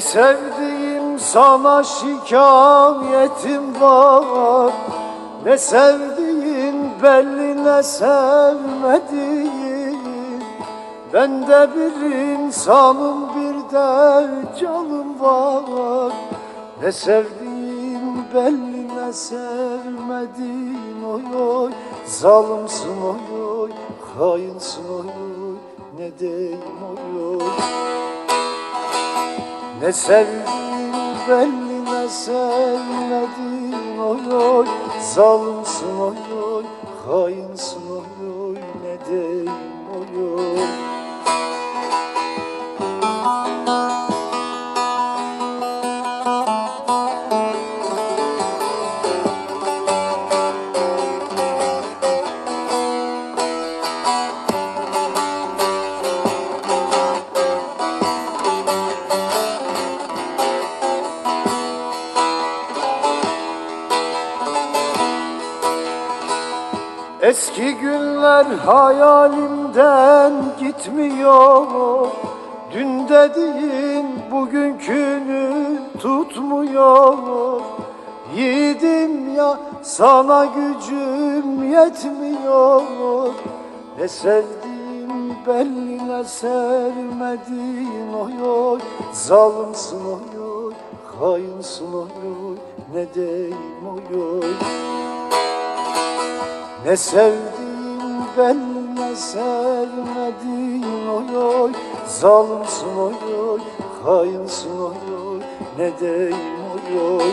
sevdiğim sana şikayetim var. Ne sevdiğin belli ne sevmediğin. Ben de bir insanım bir de canım var. Ne sevdiğin belli ne sevmediğin Oy oy. Zalimsin oy oy. Hainsin oy oy. Ne diyeyim oy oy ne sevdiğin belli ne sevmediğin oy oy Zalimsin oy oy hainsin oy oy Eski günler hayalimden gitmiyor Dün dediğin bugünkünü tutmuyor Yiğidim ya sana gücüm yetmiyor Ne sevdiğim belli ne sevmediğin oy oy Zalimsin oy hainsin oy Ne diyeyim oy ne sevdiğin belli ne sevmediğin oy oy Zalimsin oy oy Ne diyeyim oy oy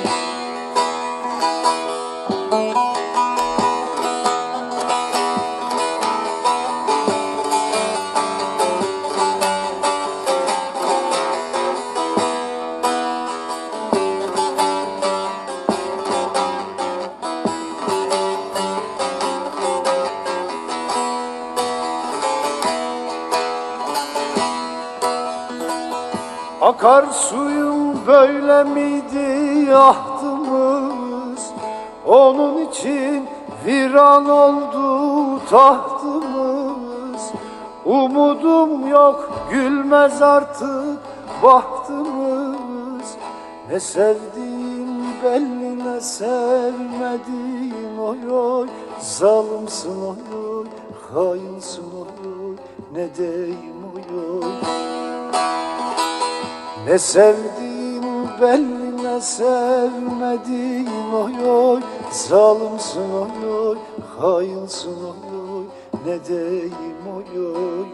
Akar suyum böyle miydi ahtımız Onun için viran oldu tahtımız. Umudum yok gülmez artık bahtımız. Ne sevdiğin belli ne sevmediğin oy oy Zalimsin oy oy hainsin oy oy. Ne diyeyim oy oy ne sevdiğin belli ne sevmediğin oy oy. Zalimsin oy oy. Hainsin oy oy. Ne diyeyim oy oy